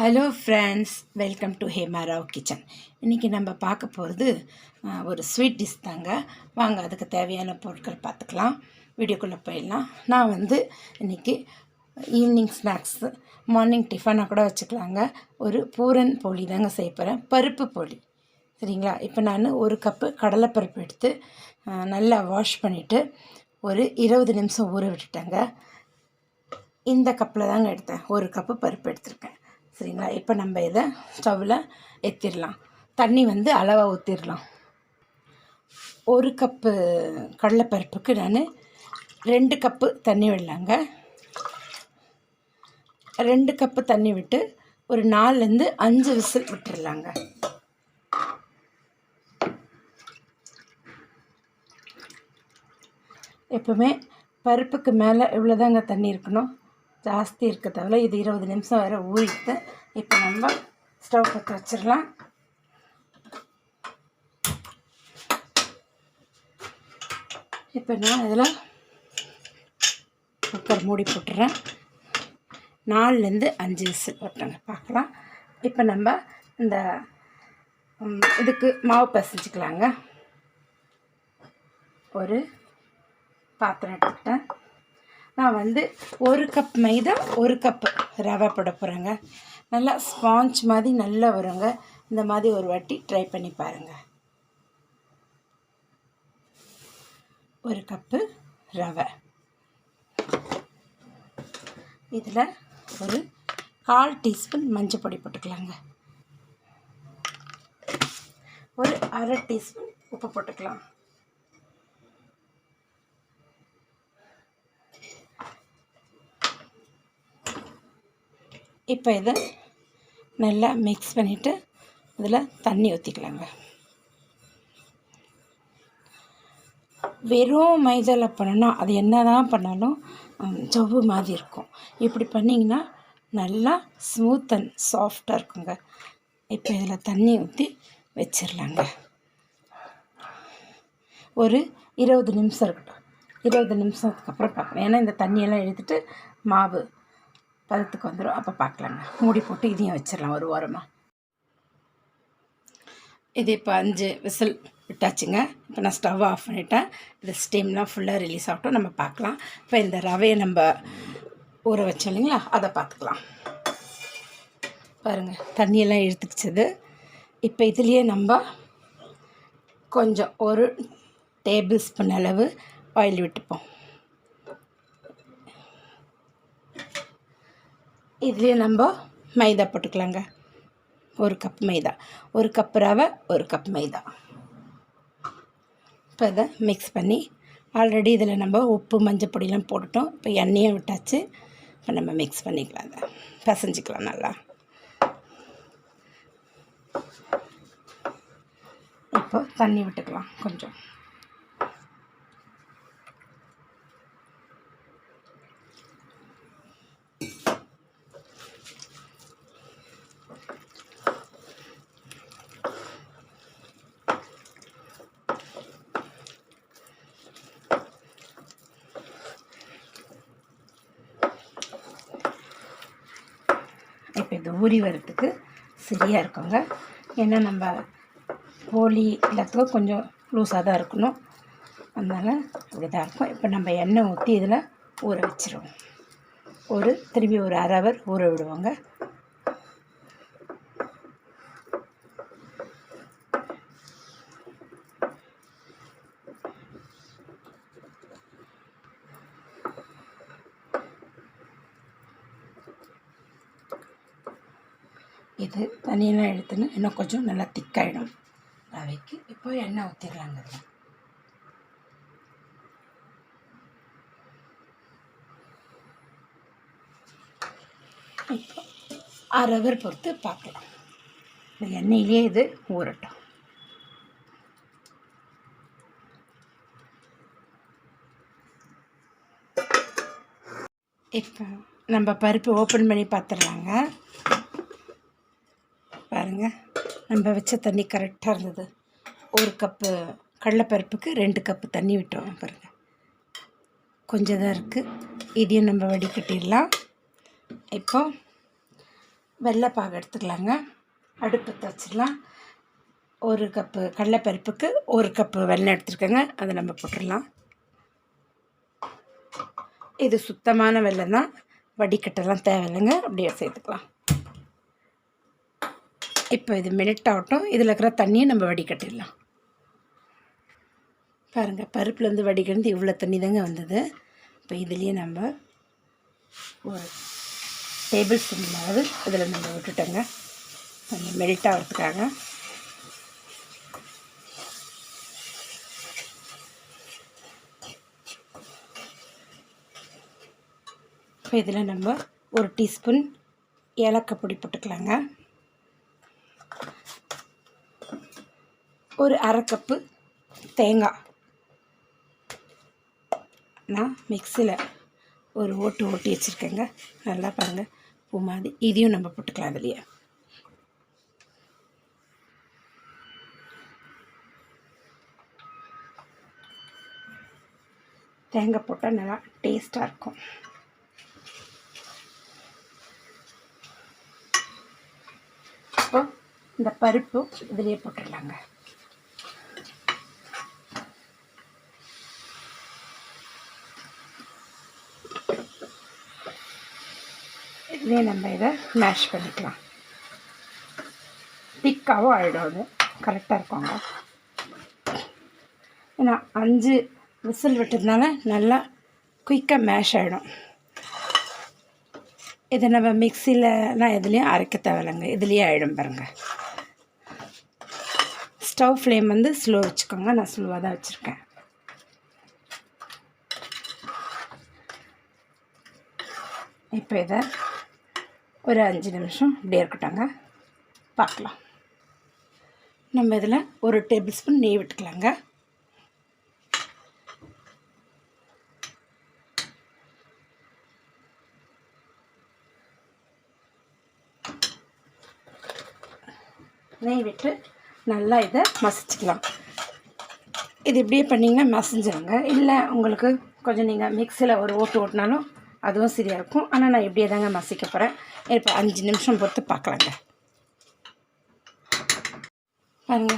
Hello friends welcome to Hemarao kitchen இன்றைக்கி நம்ம பார்க்க போகிறது ஒரு ஸ்வீட் டிஷ் தாங்க. வாங்க அதுக்கு தேவையான பொருட்கள் பார்த்துக்கலாம். வீடியோக்குள்ளே போயிடலாம். நான் வந்து இன்றைக்கி ஈவினிங் ஸ்நாக்ஸு மார்னிங் டிஃபனாக கூட வச்சுக்கலாங்க. ஒரு பூரன் போலி தாங்க செய்ய போகிறேன் பருப்பு போலி. சரிங்களா? இப்போ நான் ஒரு கப்பு கடலைப்பருப்பு எடுத்து நல்லா வாஷ் பண்ணிவிட்டு ஒரு இருபது நிமிஷம் ஊற விட்டுட்டேங்க. இந்த கப்பில் தாங்க எடுத்தேன். ஒரு கப்பு பருப்பு எடுத்திருக்கேன். சரிங்களா? இப்போ நம்ம இதை ஸ்டவ்வில் ஏற்றிடலாம் தண்ணி வந்து அளவாக ஊற்றிடலாம் ஒரு கப்பு கடலைப்பருப்புக்கு நான் ரெண்டு கப்பு தண்ணி விடலாங்க. ரெண்டு கப்பு தண்ணி விட்டு ஒரு நாலுலேருந்து அஞ்சு விசில் விட்டுடலாங்க எப்போவுமே பருப்புக்கு மேலே இவ்வளோதாங்க தண்ணி இருக்கணும். ஜாஸ்தி இருக்க தவிர இது இருபது நிமிஷம் வரை ஊறிட்டு இப்போ நம்ம ஸ்டவ் பற்ற வச்சிடலாம். இப்போ நான் இதில் குக்கர் மூடி போட்டுறேன். நாலுலேருந்து அஞ்சு விசில் வரட்டுங்க பார்க்கலாம். இப்போ நம்ம இந்த இதுக்கு மாவு பிசைஞ்சிக்கலாங்க. ஒரு பாத்திரம் எடுத்துக்கிட்டேன். நான் வந்து ஒரு கப் மைதா ஒரு கப் ரவை போட போகிறேங்க நல்லா ஸ்பாஞ்ச் மாதிரி நல்லா வருங்க. இந்த மாதிரி ஒரு வாட்டி ட்ரை பண்ணி பாருங்கள் ஒரு கப்பு ரவை. இதில் ஒரு கால் டீஸ்பூன் மஞ்சள் பொடி போட்டுக்கலாங்க. ஒரு அரை டீஸ்பூன் உப்பு போட்டுக்கலாம். இப்போ இதை நல்லா மிக்ஸ் பண்ணிவிட்டு அதில் தண்ணி ஊற்றிக்கலாங்க வெறும் மைதாவில் பண்ணோன்னா அது என்ன தான் பண்ணாலும் ஜவ்வு மாதிரி இருக்கும். இப்படி பண்ணிங்கன்னா நல்லா ஸ்மூத் அண்ட் சாஃப்டாக இருக்குங்க. இப்போ இதில் தண்ணி ஊற்றி வச்சிடலாங்க ஒரு இருபது நிமிஷம் இருக்கட்டும். இருபது நிமிஷத்துக்கு அப்புறம் பார்க்கலாம் ஏன்னா இந்த தண்ணியெல்லாம் எடுத்துகிட்டு மாவு பதத்துக்கு வந்துடும் அப்போ பார்க்கலாங்க மூடி போட்டு இதையும் வச்சிடலாம் ஒரு வாரமாக இது இப்போ அஞ்சு விசில் விட்டாச்சுங்க. இப்போ நான் ஸ்டவ் ஆஃப் பண்ணிட்டேன். இந்த ஸ்டீம்லாம் ஃபுல்லாக ரிலீஸ் ஆகட்டும். நம்ம பார்க்கலாம் இப்போ இந்த ரவையை நம்ம ஊற வச்சோம் இல்லைங்களா? அதை பார்த்துக்கலாம். பாருங்கள் தண்ணியெல்லாம் இழுத்துக்கிச்சது. இப்போ இதுலேயே நம்ம கொஞ்சம் ஒரு டேபிள் ஸ்பூன் அளவு ஆயில் விட்டுப்போம். இதுலேயே நம்ம மைதா போட்டுக்கலாங்க. ஒரு கப் மைதா. ஒரு கப் ரவை ஒரு கப் மைதா. இப்போ இதை மிக்ஸ் பண்ணி ஆல்ரெடி இதில் நம்ம உப்பு மஞ்சள் பொடியெலாம் போட்டுட்டோம். இப்போ எண்ணெயும் விட்டாச்சு. இப்போ நம்ம மிக்ஸ் பண்ணிக்கலாம் அதை பசைஞ்சிக்கலாம் நல்லா. இப்போ தண்ணி விட்டுக்கலாம் கொஞ்சம் இப்போ இது ஊறி வரத்துக்கு சரியாக இருக்குங்க. ஏன்னா நம்ம போலி எல்லாத்துக்கும் கொஞ்சம் லூஸாக தான் இருக்கணும். அதனால் இப்படி தான் இருக்கும். இப்போ நம்ம எண்ணெய் ஊற்றி இதில் ஊற வச்சிருவோம். ஒரு திரும்பி ஒரு அரை ஹவர் ஊற விடுவோங்க இது தண்ணியெல்லாம் எடுத்துன்னு இன்னும் கொஞ்சம் நல்லா திக்காயிடும். ரவைக்கு இப்போ எண்ணெய் ஊற்றிடலாங்க அதில் இப்போ அரை ஹவர் பொறுத்து பார்க்கலாம். இந்த எண்ணெயிலே இது ஊறட்டும். இப்போ நம்ம பருப்பு ஓப்பன் பண்ணி பார்த்துடலாங்க. பாருங்கள் நம்ம வச்ச தண்ணி கரெக்டாக இருந்தது. ஒரு கப்பு கடலைப்பருப்புக்கு ரெண்டு கப்பு தண்ணி விட்டோம் பாருங்கள் கொஞ்சம் தான் இருக்குது இதையும் நம்ம வடிகட்டிடலாம். இப்போ வெள்ளைப்பாக எடுத்துக்கலாங்க. அடுப்பு தச்சிடலாம் ஒரு கப்பு கடலைப்பருப்புக்கு ஒரு கப்பு வெல்லம் எடுத்துருக்கேங்க. அதை நம்ம போட்டுடலாம். இது சுத்தமான வெள்ளை தான். வடிகட்டெல்லாம் தேவையில்லைங்க. அப்படியே சேர்த்துக்கலாம். இப்போ இது மினிட் ஆகட்டும் இதில் இருக்கிற தண்ணியை நம்ம வடிகட்டிடலாம். பாருங்கள் பருப்புலேருந்து வடிகட்டு இவ்வளோ தண்ணி தாங்க வந்தது. இப்போ இதுலேயே நம்ம ஒரு டேபிள் ஸ்பூன் அளவு இதில் நம்ம விட்டுட்டோங்க. கொஞ்சம் மெல்ட் ஆகிறதுக்காக இப்போ இதில் நம்ம ஒரு டீஸ்பூன் ஏலக்காய் பொடி போட்டுக்கலாங்க. ஒரு அரை கப்பு தேங்காய். நான் மிக்சியில் ஒரு ஓட்டு ஓட்டி வச்சுருக்கேங்க. நல்லா பாருங்கள் பூ மாதிரி இதையும் நம்ம போட்டுக்கலாம் அதுலேயே. தேங்காய் போட்டால் நல்லா டேஸ்ட்டாக இருக்கும். இப்போ இந்த பருப்பு இதிலே போட்டுடலாங்க. இதுலேயே நம்ம இதை மேஷ் பண்ணிக்கலாம். திக்காகவும் ஆகிடும் அது. கரெக்டாக இருக்குங்க ஏன்னா அஞ்சு விசில் விட்டதுனால நல்லா குயிக்காக மேஷ் ஆகிடும் இதை நம்ம மிக்சிலலாம் எதுலேயும் அரைக்க தேவையில்லைங்க. இதுலேயே ஆகிடும் பாருங்கள் ஸ்டவ் ஃப்ளேம் வந்து ஸ்லோ வச்சுக்கோங்க. நான் ஸ்லோவாக தான் வச்சுருக்கேன். இப்போ இதை ஒரு அஞ்சு நிமிஷம் இப்படியே இருக்கட்டும்ங்க. பார்க்கலாம். நம்ம இதில் ஒரு டேபிள் ஸ்பூன் நெய் விட்டுக்கலாங்க. நெய் விட்டு நல்லா இதை மசிச்சுக்கலாம். இது இப்படியே பண்ணிங்கன்னா மசிஞ்சிருங்க. இல்லை உங்களுக்கு கொஞ்சம் நீங்கள் மிக்சியில் ஒரு ஓட்டு ஓட்டினாலும் அதுவும் சரியாக இருக்கும் ஆனால் நான் இப்படியே தாங்க மசிக்க போகிறேன் இப்போ அஞ்சு நிமிஷம் பொறுத்து பார்க்கலாங்க. பாருங்க.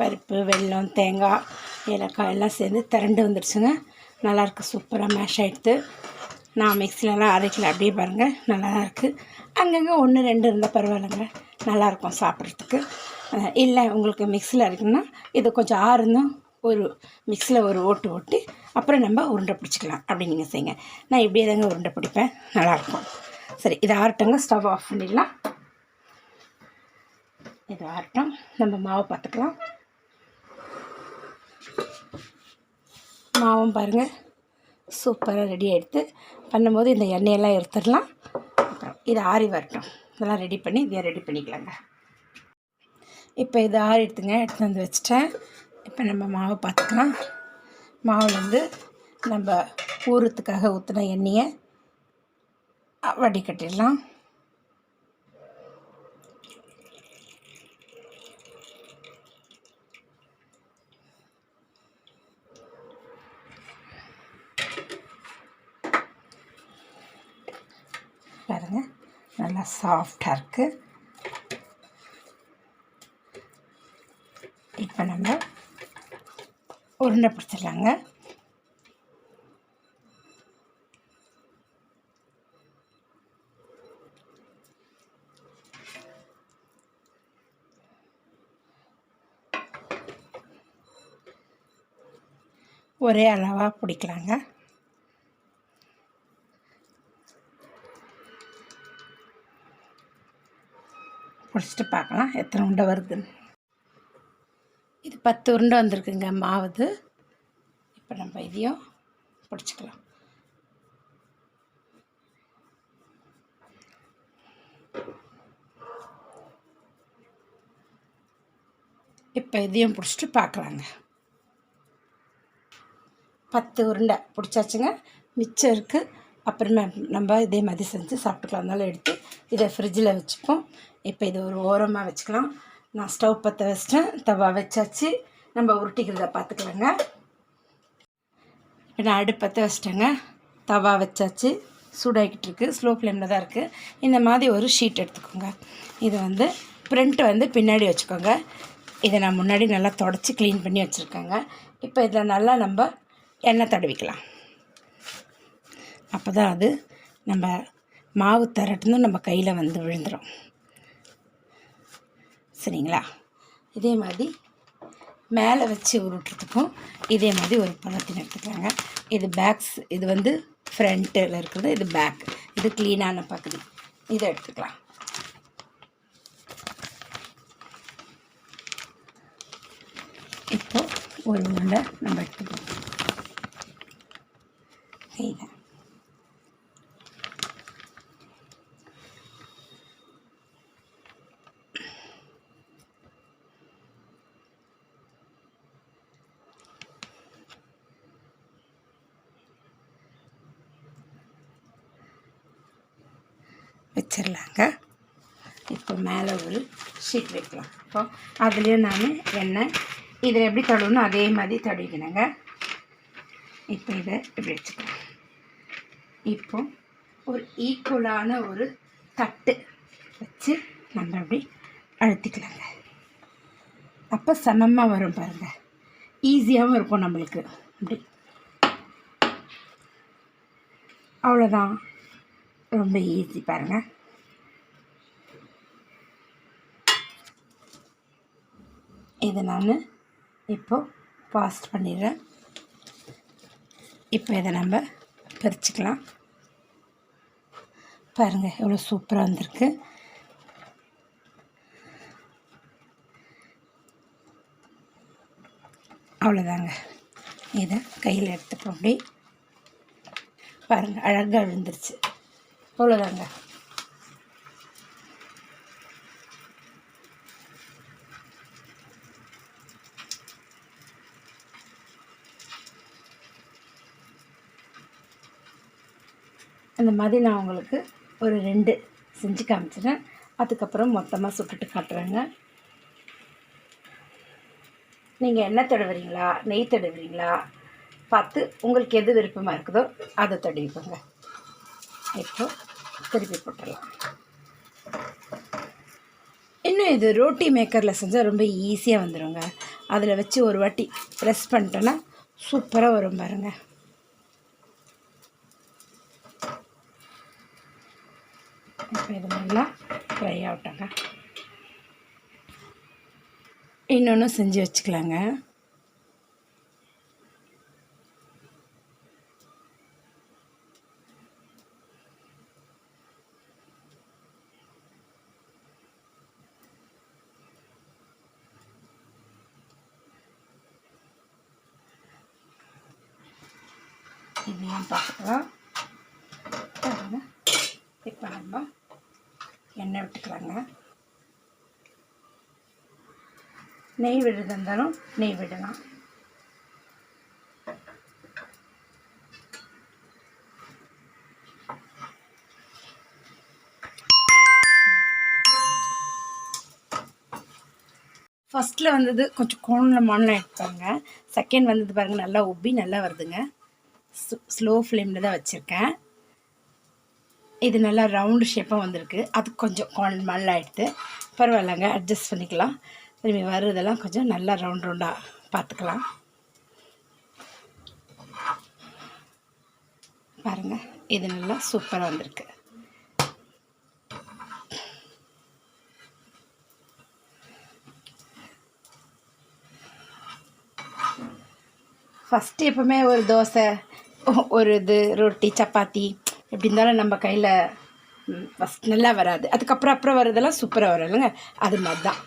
பருப்பு வெல்லம் தேங்காய் ஏலக்காய் எல்லாம் சேர்ந்து திரண்டு வந்துடுச்சுங்க நல்லாயிருக்கு. சூப்பராக மேஷ் ஆகிடுது நான் மிக்சிலலாம் அரைக்கல. அப்படியே பாருங்கள் நல்லா தான் இருக்குது அங்கங்கே ஒன்று ரெண்டு இருந்தால் பரவாயில்லைங்க. நல்லாயிருக்கும் சாப்பிட்றதுக்கு. இல்லை உங்களுக்கு மிக்சியில் அரைக்கணும்னா இது கொஞ்சம் ஆறுந்தும் ஒரு மிக்ஸில் ஒரு ஓட்டு ஓட்டி அப்புறம் நம்ம உருண்டை பிடிச்சிக்கலாம். அப்படின்னு நீங்கள் செய்யுங்க. நான் இப்படியே தாங்க உருண்டை பிடிப்பேன். நல்லாயிருக்கும் சரி இதை ஆறட்டங்க. ஸ்டவ் ஆஃப் பண்ணிடலாம். இது ஆரட்டம் நம்ம மாவை பார்த்துக்கலாம். மாவும் பாருங்கள் சூப்பராக ரெடி எடுத்து பண்ணும்போது இந்த எண்ணெயெல்லாம் எடுத்துடலாம். அப்புறம் இது ஆறி வரட்டும். இதெல்லாம் ரெடி பண்ணி இதை ரெடி பண்ணிக்கலாங்க. இப்போ இது ஆறி எடுத்துங்க. எடுத்து வந்து வச்சுட்டேன். இப்போ நம்ம மாவை பார்த்துக்கலாம். மாவில் வந்து நம்ம ஊறத்துக்காக ஊற்றின எண்ணெயை வடிகட்டிடலாம். பாருங்க நல்லா சாஃப்டாக இருக்குது இப்போ நம்ம உருண்டை பிடிச்சிடலாங்க. ஒரே அளவாக பிடிக்கலாங்க. பிடிச்சிட்டு பார்க்கலாம் எத்தனை உருண்டை வருதுன்னு. இது பத்து உருண்டை வந்திருக்குங்க மாவுது இப்போ நம்ம இதையும் பிடிச்சிக்கலாம். இப்போ இதையும் பிடிச்சிட்டு பார்க்கலாங்க. பத்து உருண்டை பிடிச்சாச்சுங்க. மிச்சம் இருக்குது அப்புறமே நம்ம இதே மாதிரி செஞ்சு சாப்பிட்டுக்கலாம். இருந்தாலும் எடுத்து இதை ஃப்ரிட்ஜில் வச்சுப்போம். இப்போ இது ஒரு ஓரமாக வச்சுக்கலாம். நான் ஸ்டவ் பற்ற வச்சிட்டேன். தவா வச்சாச்சு. நம்ம உருட்டிக்கிறத பார்த்துக்கலாங்க. நான் அடுப்பற்ற வச்சிட்டேங்க. தவா வச்சாச்சு. சூடாகிக்கிட்டு இருக்குது ஸ்லோ ஃப்ளேமில் தான் இருக்குது இந்த மாதிரி ஒரு ஷீட் எடுத்துக்கோங்க. இது வந்து பிரிண்ட் வந்து பின்னாடி வச்சுக்கோங்க. இதை நான் முன்னாடி நல்லா தொடச்சி க்ளீன் பண்ணி வச்சுருக்கேங்க. இப்போ இதில் நல்லா நம்ம எண்ணெய் தடவிக்கலாம். அப்போ தான் அது நம்ம மாவு திரட்டுன்னு நம்ம கையில் வந்து விழுந்துடும் சரிங்களா? இதே மாதிரி மேலே வச்சு உருட்டுறதுக்கும் இதே மாதிரி ஒரு பழத்தின் எடுத்துக்கலாங்க இது பேக்ஸ் இது வந்து ஃப்ரண்ட்டில் இருக்கிறது இது பேக் இது க்ளீனான பகுதி. இதை எடுத்துக்கலாம். இப்போ ஒரு உருண்டை நம்ம எடுத்துக்கலாம். செய்தேன் வச்சிடலாங்க. இப்போ மேலே ஒரு ஷீட் வைக்கலாம். இப்போ அதுலேயும் நான் எண்ணெய் இதில் எப்படி தடவணும் அதே மாதிரி தடவிக்கணுங்க. இப்போ இதை இப்படி வச்சுக்கலாம். இப்போ ஒரு ஈக்குவலான ஒரு தட்டு வச்சு நம்ம அப்படி அழுத்திக்கலாங்க. அப்போ சமமாக வரும் பாருங்கள் ஈஸியாகவும் இருக்கும் நம்மளுக்கு. அப்படி. அவ்வளோதான் ரொம்ப ஈஸி பாருங்கள் இதை நான் இப்போது பாஸ்ட் பண்ணிடுறேன். இப்போ இதை நம்ம பிரிச்சுக்கலாம். பாருங்கள் எவ்வளோ சூப்பராக வந்திருக்கு. அவ்வளோதாங்க இதை கையில் எடுத்துப்போம் அப்படி பாருங்கள் அழகாக விழுந்துருச்சு. அவ்வளோதாங்க அந்த மாதிரி நான் உங்களுக்கு ஒரு ரெண்டு செஞ்சு காமிச்சிட்டேன் அதுக்கப்புறம் மொத்தமாக சுட்டுட்டு காட்டுறேங்க. நீங்கள் எண்ணெய் தடவுறீங்களா? நெய் தடவுறீங்களா? பார்த்து உங்களுக்கு எது விருப்பமாக இருக்குதோ அதை தடவிப்போங்க இப்போ திருப்பி போட்டுடலாம். இன்னும் இது ரோட்டி மேக்கரில் செஞ்சால் ரொம்ப ஈஸியாக வந்துடுங்க அதில் வச்சு ஒரு வாட்டி ப்ரெஸ் பண்ணிட்டோன்னா சூப்பராக வரும் பாருங்கள் இப்போ இது நல்லா ஃப்ரை ஆகட்டங்க இன்னொன்று செஞ்சு வச்சுக்கலாங்க இதையும் பார்த்துக்கலாம் பாருங்க இப்போ நம்ம எண்ணெய் விட்டுக்கலாங்க. நெய் விடுறதா இருந்தாலும் நெய் விடலாம். ஃபஸ்ட்டில் வந்தது கொஞ்சம் கோணலமான எடுத்தாங்க செகண்ட் வந்தது பாருங்கள் நல்லா உப்பி நல்லா வருதுங்க. ஸ்லோ ஃப்ளேமில் தான் வச்சுருக்கேன். இது நல்லா ரவுண்டு ஷேப்பாக வந்திருக்கு. அது கொஞ்சம் கோணல் ஆகிடுது பரவாயில்லங்க அட்ஜஸ்ட் பண்ணிக்கலாம். திரும்பி வர்றதெல்லாம் கொஞ்சம் நல்லா ரவுண்ட் ரவுண்டாக பார்த்துக்கலாம். பாருங்கள் இது நல்லா சூப்பராக வந்திருக்கு. ஃபஸ்ட்டு எப்போவுமே ஒரு தோசை ஒரு இது ரொட்டி சப்பாத்தி எப்படி இருந்தாலும் நம்ம கையில் ஃபஸ்ட் நல்லா வராது. அதுக்கப்புறம் அப்புறம் வர்றதெல்லாம் சூப்பராக வரும் இல்லைங்க? அது மாதிரி தான்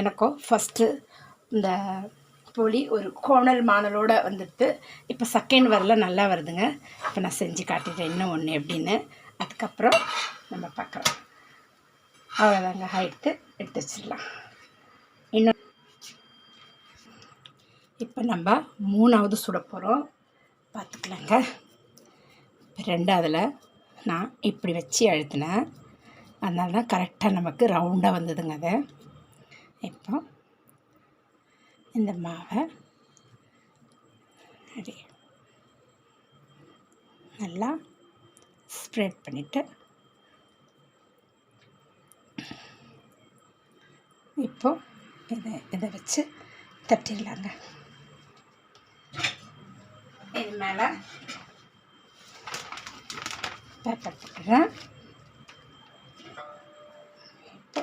எனக்கும் ஃபஸ்ட்டு இந்த புளி ஒரு கோணல் மாணலோடு வந்துட்டு இப்போ செகண்ட் வரல நல்லா வருதுங்க. இப்போ நான் செஞ்சு காட்டிட்டேன் இன்னும் ஒன்று எப்படின்னு. அதுக்கப்புறம் நம்ம பார்க்குறோம் அவ்வளோதாங்க ஹைட்டு எடுத்து வச்சிடலாம். இன்னும் இப்போ நம்ம மூணாவது சுட போகிறோம் பார்த்துக்கலாங்க. ரெண்டாவதில் நான் இப்படி வச்சு அழுத்தினேன். அதனால தான் கரெக்டாக நமக்கு ரவுண்டாக வந்ததுங்க அது. இப்போ இந்த மாவை அப்படி நல்லா ஸ்ப்ரெட் பண்ணிவிட்டு இப்போ இதை இதை வச்சு தட்டிடலாங்க. இது மேலே பேப்பர் போட்டுறேன் இப்போ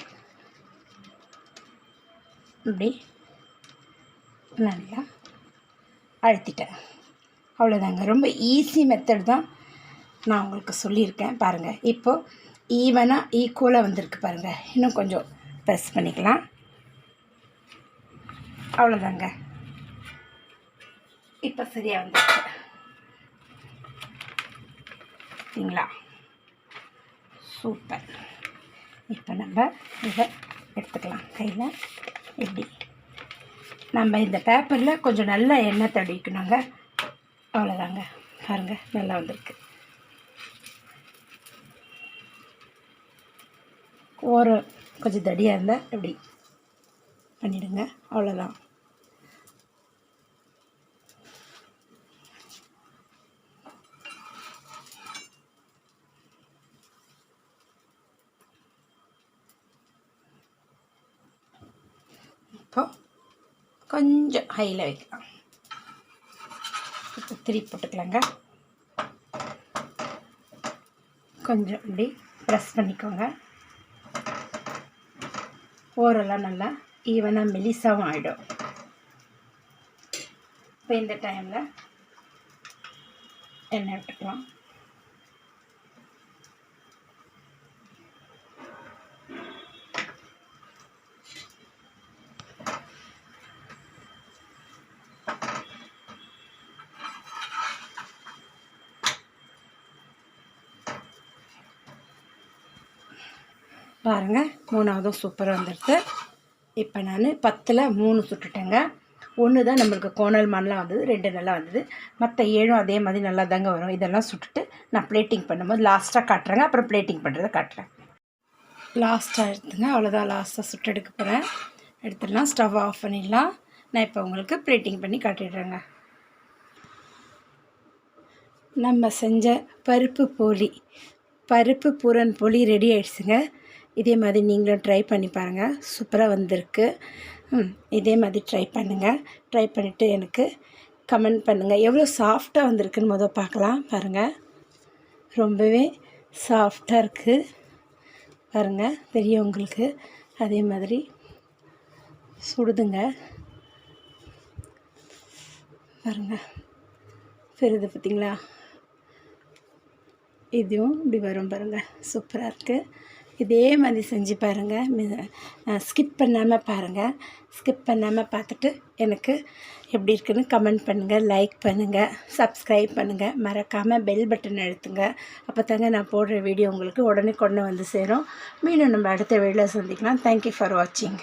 இப்படி நல்லா அழுத்திட்டேன். அவ்வளோதாங்க. ரொம்ப ஈஸி மெத்தட் தான் நான் உங்களுக்கு சொல்லியிருக்கேன். பாருங்கள் இப்போது ஈவனாக ஈக்குவலாக வந்திருக்கு பாருங்கள் இன்னும் கொஞ்சம் ப்ரெஸ் பண்ணிக்கலாம். அவ்வளோதாங்க. இப்போ சரியாக வந்துருக்கு பார்த்தீங்களா சூப்பர். இப்போ நம்ம இதை எடுத்துக்கலாம். கையில் எப்படி நம்ம இந்த பேப்பரில் கொஞ்சம் நல்லா எண்ணெய் தடிக்கணுங்க அவ்வளோதாங்க. பாருங்கள் நல்லா வந்திருக்கு. ஓரம் கொஞ்சம் தடியாக இருந்தால் இப்படி பண்ணிவிடுங்க அவ்வளோதான் இப்போ கொஞ்சம் ஹையில் வைக்கலாம். இப்போ திருப்பி போட்டுக்கலாங்க. கொஞ்சம் இப்படி ப்ரெஸ் பண்ணிக்கோங்க. ஓரெல்லாம் நல்லா ஈவனாக மெலிசாவும் ஆகிடும் இப்போ இந்த டைமில் எண்ணெய் விட்டுக்கலாம். பாருங்கள் மூணாவதும் சூப்பராக வந்துடுது இப்போ நான் பத்தில் மூணு சுட்டுட்டேங்க. ஒன்று தான் நம்மளுக்கு கோணல் மண்ணெலாம் வந்தது ரெண்டு நல்லா வந்தது. மற்ற ஏழும் அதே மாதிரி நல்லா தாங்க வரும். இதெல்லாம் சுட்டுட்டு நான் பிளேட்டிங் பண்ணும்போது லாஸ்ட்டாக காட்டுறேங்க. அப்புறம் பிளேட்டிங் பண்ணுறதை காட்டுறேன். லாஸ்ட்டாக எடுத்துங்க. அவ்வளோதான் லாஸ்ட்டாக சுட்டு எடுக்க போகிறேன் எடுத்துடலாம். ஸ்டவ் ஆஃப் பண்ணிடலாம். நான் இப்போ உங்களுக்கு பிளேட்டிங் பண்ணி காட்டிடுறேங்க. நம்ம செஞ்ச பருப்பு போலி பருப்பு பூரன் போலி ரெடி ஆயிடுச்சுங்க. இதே மாதிரி நீங்களும் ட்ரை பண்ணி பாருங்கள் சூப்பராக வந்திருக்கு. இதே மாதிரி ட்ரை பண்ணுங்கள் ட்ரை பண்ணிவிட்டு எனக்கு கமெண்ட் பண்ணுங்கள் எவ்வளோ சாஃப்டாக வந்திருக்குன்னு மொதல் பார்க்கலாம். பாருங்கள் ரொம்பவே சாஃப்டாக இருக்குது பாருங்கள் பெரியவங்களுக்கு அதே மாதிரி சுடுதுங்க. பாருங்கள் பெருது பார்த்தீங்களா இதுவும் இப்படி வரும் பாருங்கள் சூப்பராக இருக்குது இதே மாதிரி செஞ்சு பாருங்கள் ஸ்கிப் பண்ணாமல் பாருங்கள் ஸ்கிப் பண்ணாமல் பார்த்துட்டு எனக்கு எப்படி இருக்குன்னு கமெண்ட் பண்ணுங்கள் லைக் பண்ணுங்கள் சப்ஸ்கிரைப் பண்ணுங்கள் மறக்காமல் பெல் பட்டன் அழுத்துங்க. அப்போ தாங்க நான் போடுற வீடியோ உங்களுக்கு உடனே கொண்டு வந்து சேரும். மீண்டும் நம்ம அடுத்த வீடியோவில் சந்திக்கலாம். தேங்க்யூ ஃபார் வாட்சிங்